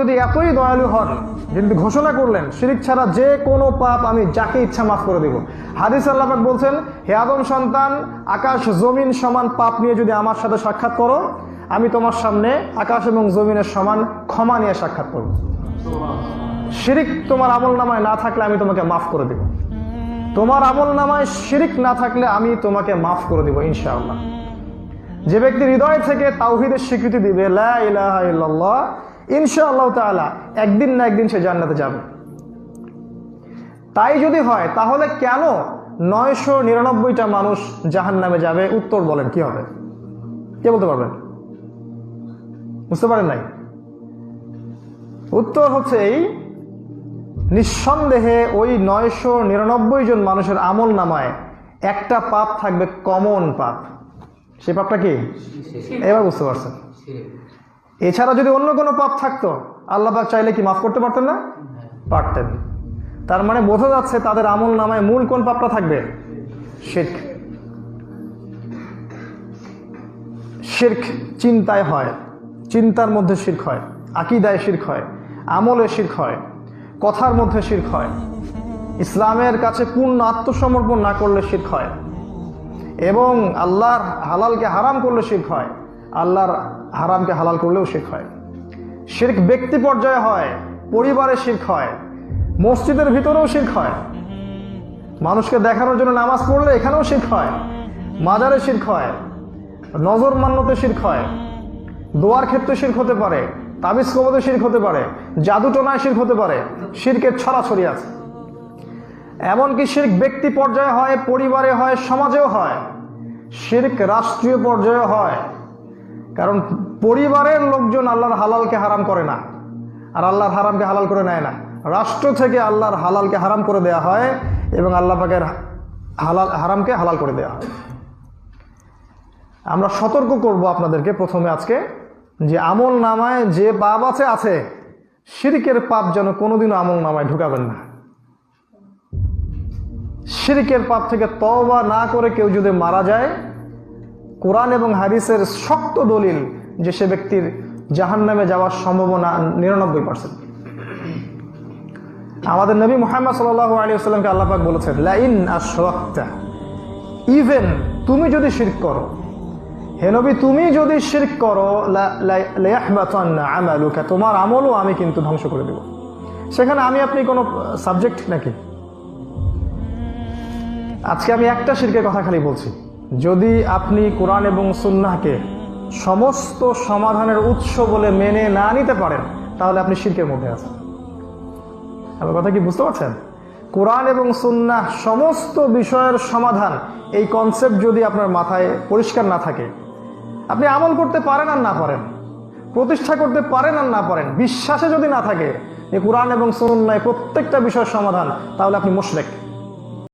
যদি এতই দয়ালু হন যদি ঘোষণা করলেন, শিরিক ছাড়া যে কোনো পাপ আমি যাকে ইচ্ছা মাফ করে দেব। হাদিস আল্লাহাক বলছেন, হে আদম সন্তান, আকাশ জমিন সমান পাপ নিয়ে যদি আমার সাথে সাক্ষাৎ করো, আমি তোমার সামনে আকাশ এবং জমিনের সমান ক্ষমা নিয়ে সাক্ষাৎ করব। শিরিক তোমার আমল নামায় না থাকলে আমি তোমাকে মাফ করে দেব। তোমার আমল নামায় শিরিক না থাকলে আমি তোমাকে মাফ করে দেব, ইনশাআল্লাহ। যে ব্যক্তি হৃদয় থেকে তাওহিদের স্বীকৃতি দিবে, লা ইল্লাল্লাহ ইনশাআল্লাহ তাআলা একদিন না একদিন সে জান্নাতে যাবে। তাই যদি হয় তাহলে কেন নয়শো নিরানব্বইটা মানুষ জাহান নামে যাবে? উত্তর বলেন কি হবে? কে বলতে পারবেন বুঝতে পারেন নাই? উত্তর হচ্ছে এই নিঃসন্দেহে ওই নয়শো নিরানব্বই জন মানুষের আমল নামায় একটা পাপ থাকবে কমন পাপ। সে পাপটা কি? এবার বুঝতে পারছেন। এছাড়া যদি অন্য কোনো পাপ থাকতো, আল্লাহ পাক চাইলে কি মাফ করতে পারতেন না? পারতেন। তার মানে বোঝা যাচ্ছে তাদের আমল নামায় মূল কোন পাপটা থাকবে? শির্ক। শির্ক চিন্তায় হয়, চিন্তার মধ্যে শির্ক হয়, আকিদায় শির্ক হয়, আমলে শির্ক হয়, কথার মধ্যে শির্ক হয়। ইসলামের কাছে পূর্ণ আত্মসমর্পণ না করলে শির্ক হয়। এবং আল্লাহর হালালকে হারাম করলে শির্ক হয়। আল্লাহর হারামকে হালাল করলেও শির্ক হয়। শির্ক ব্যক্তি পর্যায়ে হয়, পরিবারে শির্ক হয়, মসজিদের ভিতরেও শির্ক হয়। মানুষকে দেখানোর জন্য নামাজ পড়লে এখানেও শির্ক হয়, মাজারে শির্ক হয়, নজর মান্যতে শির্ক হয়, দোয়ার ক্ষেত্রে শির্ক হতে পারে, তাবিজ কবতে শির্ক হতে পারে জাদু টোনায় শির্ক হতে পারে, শির্কের ছড়াছড়ি আছে। এমনকি শির্ক ব্যক্তি পর্যায়ে হয়, পরিবারে হয়, সমাজেও হয়। শির্ক রাষ্ট্রীয় পর্যায়ে হয়। কারণ পরিবারের লোকজন আল্লাহর হালালকে হারাম করে না। আর আল্লাহর হারামকে হালাল করে নেয় না। রাষ্ট্র থেকে আল্লাহর হালালকে হারাম করে দেয়া হয় এবং আল্লাহ পাকের হালাল, হারামকে হালাল করে দেয়া হয়। আমরা সতর্ক করব আপনাদেরকে প্রথমে আজকে যে আমল নামায় যে পাপ আছে আছে। শিরিকের পাপ যেন কোনোদিনও আমল নামায় ঢুকাবেন না। শিরিকের পাপ থেকে তওবা না করে কেউ যদি মারা যায় কোরআন এবং হাদিসের শক্ত দলিল যে সে ব্যক্তির জাহান নামে যাওয়ার সম্ভাবনা নিরানব্বই পার্সেন্ট আমাদের নবী মোহাম্মদ সাল্লাহ আলী আসসালামকে আল্লাপাক বলেছেন, লাইন আশরাক্তা, ইভেন তুমি যদি শির্ক করো, হে নবী তুমি যদি শির্ক করো তোমার আমলও আমি কিন্তু ধ্বংস করে দেব। সেখানে আমি, আপনি কোনো সাবজেক্ট নাকি? আজকে আমি একটা শিরকের কথা খালি বলছি। যদি আপনি কোরআন এবং সুন্নাহকে সমস্ত সমাধানের উৎস বলে মেনে না নিতে পারেন, তাহলে আপনি শিল্পের মধ্যে আছেন। আমার কথা কি বুঝতে পারছেন? কোরআন এবং সুন্নাহ সমস্ত বিষয়ের সমাধান, এই কনসেপ্ট যদি আপনার মাথায় পরিষ্কার না থাকে, আপনি আমল করতে পারেন আর না পারেন, প্রতিষ্ঠা করতে পারেন আর না পারেন, বিশ্বাসে যদি না থাকে যে কোরআন এবং সুন্নায় প্রত্যেকটা বিষয়ের সমাধান, তাহলে আপনি মুশরেক।